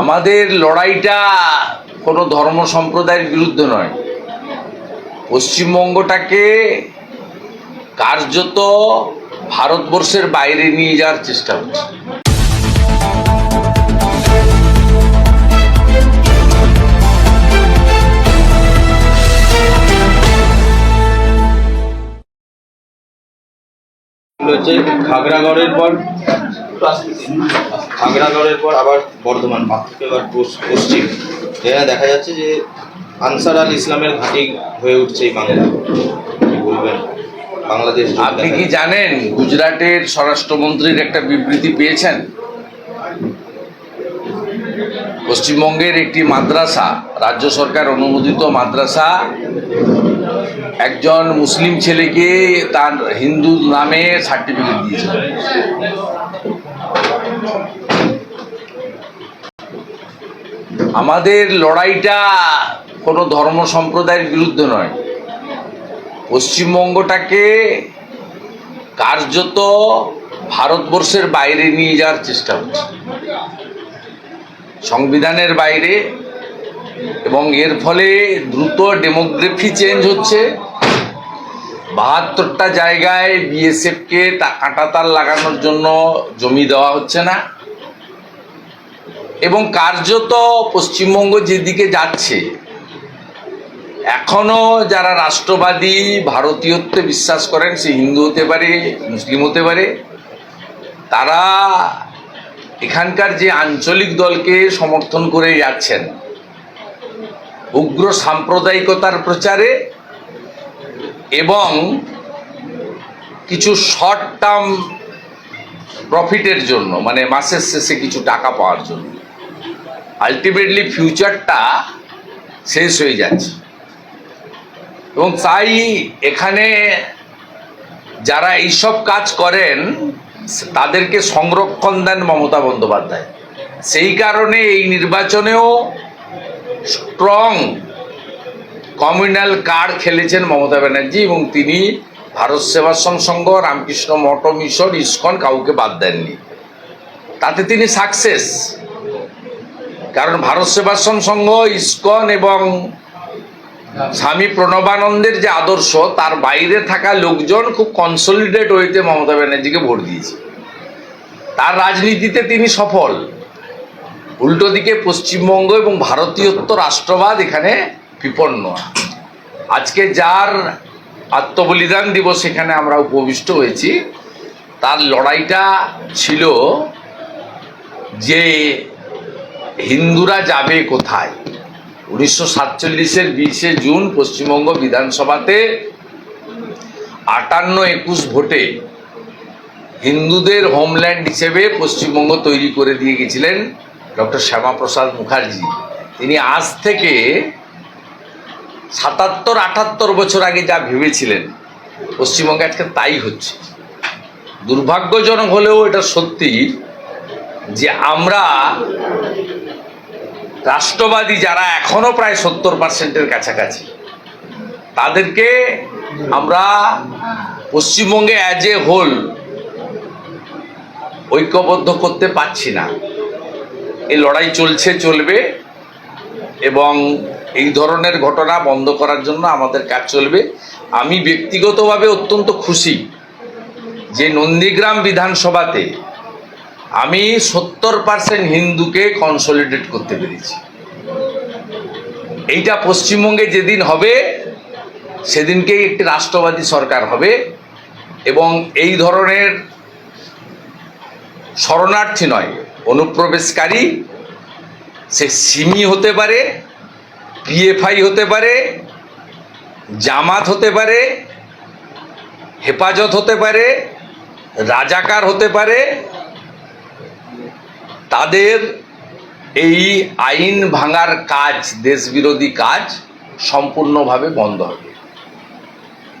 আমাদের লড়াইটা কোনো ধর্ম সম্প্রদায়ের বিরুদ্ধে নয়। পশ্চিমবঙ্গটাকে কার্যত ভারতবর্ষের বাইরে নিয়ে যাওয়ার চেষ্টা হচ্ছে। হচ্ছে খাগড়াগড়ের পর খাগড়াগড়ের পর আবার বর্ধমান পাঁচ থেকে এবার পশ্চিম। এখানে দেখা যাচ্ছে যে আনসার আল ইসলামের ঘাঁটি হয়ে উঠছে এই বাংলা। কি বলবেন? বাংলাদেশ আপনি কি জানেন গুজরাটের স্বরাষ্ট্রমন্ত্রীর একটা বিবৃতি পেয়েছেন? পশ্চিমবঙ্গের একটি মাদ্রাসা রাজ্য সরকার অনুমোদিত মাদ্রাসা একজন মুসলিম ছেলেকে তার হিন্দু নামে সার্টিফিকেট দিয়েছে। আমাদের লড়াইটা কোনো ধর্ম সম্প্রদায়ের বিরুদ্ধে নয়। পশ্চিমবঙ্গটাকে কার্যত ভারতবর্ষের বাইরে নিয়ে যাওয়ার চেষ্টা হচ্ছে। সংবিধানের বাইরে এবং এর ফলে দ্রুত ডেমোগ্রাফি চেঞ্জ হচ্ছে। বাহাত্তরটা জায়গায় বিএসএফকে কাঁটাতার লাগানোর জন্য জমি দেওয়া হচ্ছে না। এবং কার্যত পশ্চিমবঙ্গ যেদিকে যাচ্ছে, এখনও যারা রাষ্ট্রবাদী, ভারতীয়ত্বে বিশ্বাস করেন, সে হিন্দু হতে পারে, মুসলিম হতে পারে, তারা এখানকার যে আঞ্চলিক দলকে সমর্থন করে যাচ্ছেন, উগ্র সাম্প্রদায়িকতার প্রচারে এবং কিছু শর্ট টার্ম প্রফিটের জন্য মানে মাসের শেষে কিছু টাকা পাওয়ার জন্য আলটিমেটলি ফিউচারটা শেষ হয়ে যাচ্ছে। এবং তাই এখানে যারা এইসব কাজ করেন, তাদেরকে সংরক্ষণ দেন মমতা বন্দ্যোপাধ্যায়। সেই কারণে এই নির্বাচনেও স্ট্রং কমিউনাল কার্ড খেলেছেন মমতা ব্যানার্জি এবং তিনি ভারত সেবাশ্রম সংঘ রামকৃষ্ণ মঠ মিশন, ইস্কন কাউকে বাদ দেননি। তাতে তিনি সাকসেস কারণ ভারত সেবাশ্রম সংঘ ইস্কন এবং স্বামী প্রণবানন্দের যে আদর্শ, তার বাইরে থাকা লোকজন খুব কনসলিডেট হইতে মমতা ব্যানার্জিকে ভোট দিয়েছে। তার রাজনীতিতে তিনি সফল। উল্টো দিকে পশ্চিমবঙ্গ এবং ভারতীয়ত্ব রাষ্ট্রবাদ এখানে বিপন্ন আজকে যার আত্মবলিদান দিবস এখানে আমরা উপবিষ্ট হয়েছি, তার লড়াইটা ছিল যে হিন্দুরা যাবে কোথায়? উনিশশো সাতচল্লিশের বিশে জুন পশ্চিমবঙ্গ বিধানসভাতে আটান্ন একুশ ভোটে হিন্দুদের হোমল্যান্ড হিসেবে পশ্চিমবঙ্গ তৈরি করে দিয়ে গেছিলেন ডক্টর শ্যামাপ্রসাদ মুখার্জি। তিনি আজ থেকে সাতাত্তর, আটাত্তর বছর আগে যা ভেবেছিলেন, পশ্চিমবঙ্গে আজকে তাই হচ্ছে। দুর্ভাগ্যজনক হলেও এটা সত্যি যে আমরা রাষ্ট্রবাদী যারা এখনও প্রায় সত্তর পার্সেন্টের কাছাকাছি, তাদেরকে আমরা পশ্চিমবঙ্গে অ্যাজ এ হোল ঐক্যবদ্ধ করতে পারছি না। এই লড়াই চলছে, চলবে এবং এই ধরনের ঘটনা বন্ধ করার জন্য আমাদের কাজ চলবে। আমি ব্যক্তিগতভাবে অত্যন্ত খুশি যে নন্দীগ্রাম বিধানসভাতে আমি সত্তর পার্সেন্ট হিন্দুকে কনসলিডেট করতে পেরেছি। এইটা পশ্চিমবঙ্গে যেদিন হবে, সেদিনকেই একটি রাষ্ট্রবাদী সরকার হবে এবং এই ধরনের শরণার্থী নয়, অনুপ্রবেশকারী, সে সিমি হতে পারে পিএফআই হতে পারে জামাত হতে পারে হেফাজত হতে পারে রাজাকার হতে পারে তাদের এই আইন ভাঙার কাজ দেশবিরোধী কাজ সম্পূর্ণভাবে বন্ধ হবে।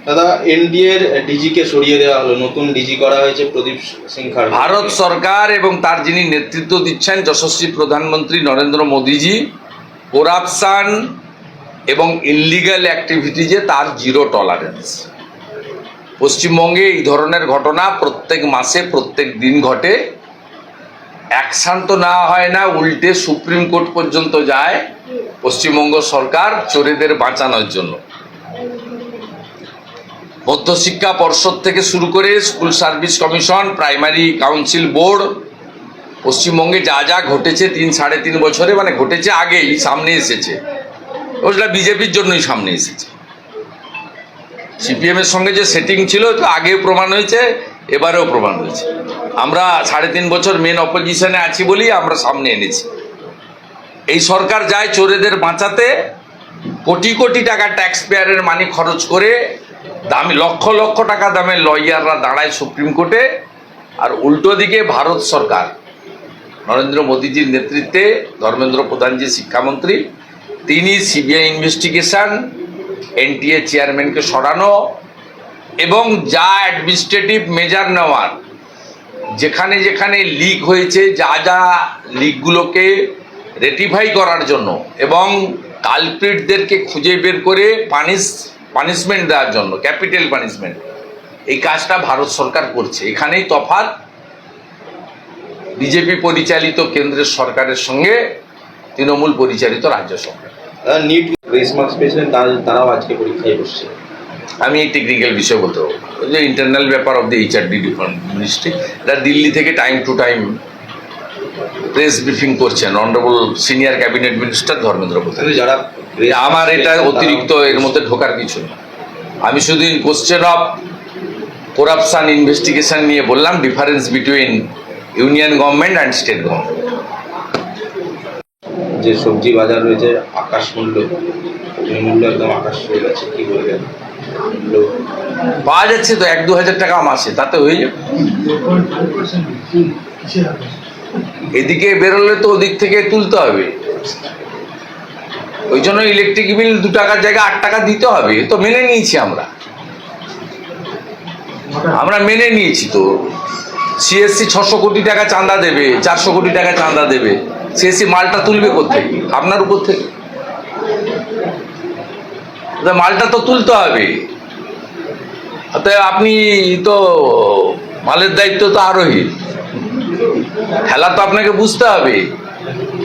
দাদা এনডিএর ডিজিকে সরিয়ে দেওয়া হলো নতুন ডিজি করা হয়েছে প্রদীপ সিং ভারত সরকার এবং তার যিনি নেতৃত্ব দিচ্ছেন যশস্বী প্রধানমন্ত্রী নরেন্দ্র মোদীজি করাপশান এবং ইলিগাল অ্যাক্টিভিটিজে তার জিরো টলারেন্স পশ্চিমবঙ্গে এই ধরনের ঘটনা প্রত্যেক মাসে, প্রত্যেক দিন ঘটে। অ্যাকশান তো না হয় না, উল্টে সুপ্রিম কোর্ট পর্যন্ত যায় পশ্চিমবঙ্গ সরকার চোরেদের বাঁচানোর জন্য। মধ্যশিক্ষা পর্ষদ থেকে শুরু করে school service commission primary council board পশ্চিমবঙ্গে যা যা ঘটেছে তিন, সাড়ে তিন বছরে মানে ঘটেছে আগেই, সামনে এসেছে। ওটা বিজেপির জন্যই সামনে এসেছে। সিপিএমের সঙ্গে যে সেটিং ছিল, তো আগেও প্রমাণ হয়েছে, এবারেও প্রমাণ হয়েছে। আমরা সাড়ে তিন বছর মেন অপোজিশনে আছি বলেই আমরা সামনে এনেছি। এই সরকার যায় চোরেদের বাঁচাতে, কোটি কোটি টাকা ট্যাক্স পেয়ারের মানি খরচ করে, দামি, লক্ষ লক্ষ টাকা দামের লয়াররা দাঁড়ায় সুপ্রিম কোর্টে আর উল্টো দিকে ভারত সরকার নরেন্দ্র মোদীজির নেতৃত্বে ধর্মেন্দ্র প্রধান প্রধানজি শিক্ষামন্ত্রী, তিনি সিবিআই ইনভেস্টিগেশন, এনটিএ চেয়ারম্যানকে সরানো এবং যা অ্যাডমিনিস্ট্রেটিভ মেজার নেওয়ার, যেখানে যেখানে লিক হয়েছে, যা যা লিকগুলোকে রেটিফাই করার জন্য এবং কালপ্রিটদেরকে খুঁজে বের করে পানিশ, পানিশমেন্ট দেওয়ার জন্য, ক্যাপিটাল পানিশমেন্ট, এই কাজটা ভারত সরকার করছে। এখানেই তফাৎ। বিজেপি পরিচালিত কেন্দ্রের সরকারের সঙ্গে তৃণমূল পরিচালিত রাজ্য সরকার। নিট গ্রেস পেয়েছিলেন তারা- তারাও আজকে পরীক্ষায় বসছে। আমি এই টেকনিক্যাল বিষয় বলতে পারব। যে ইন্টারনাল ব্যাপার অফ দ্য এইচআরডি মিনিস্ট্রি এটা দিল্লি থেকে time to time press briefing করছেন honourable senior cabinet minister Dharmendra Pradhan. যারা আমার এটা অতিরিক্ত এর মধ্যে ঢোকার কিছু না আমি শুধু কোশ্চেন অফ করাপশন ইনভেস্টিগেশন নিয়ে বললাম difference between union government and state government. যে সবজি বাজার রয়েছে আকাশ মূল্য মূল্য একদম আকাশ হয়ে গেছে কি বলবেন? পাওয়া যাচ্ছে তো এক দু হাজার টাকা মাসে তাতে হয়ে যাবে। এদিকে বেরোলে তো ওদিক থেকে তুলতে হবে। ওই জন্য ইলেকট্রিক বিল দু টাকার জায়গায় আট টাকা দিতে হবে তো মেনে নিয়েছি আমরা। আমরা মেনে নিয়েছি তো। সিএসসি ছশো কোটি টাকা চাঁদা দেবে চারশো কোটি টাকা চাঁদা দেবে। সিএসসি মালটা তুলবে কোথেকে? আপনার উপর থেকে। মালটা তো তুলতে হবে। অতএব আপনি তো মালের দায়িত্ব তো আরোহী। খেলা তো আপনাকে বুঝতে হবে।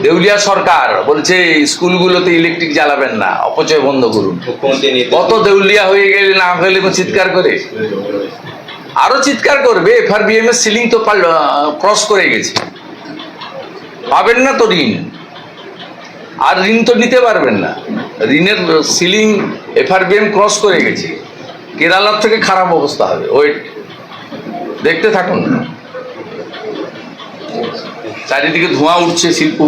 দেউলিয়া সরকার বলছে স্কুলগুলোতে ইলেকট্রিক জ্বালাবেন না অপচয় বন্ধ করুন। কত দেউলিয়া হয়ে গেলে না হলে চিৎকার করে? আরও চিৎকার করবে এফআরবিএম এর সিলিং তো ক্রস করে গেছে। পাবেন না তো ঋণ। আর ঋণ তো নিতে পারবেন না। ঋণের সিলিং এফআরবিএম ক্রস করে গেছে। কেরালার থেকে খারাপ অবস্থা হবে। ওয়েট দেখতে থাকুন। চারিদিকে ধোঁয়া উঠছে, শিল্প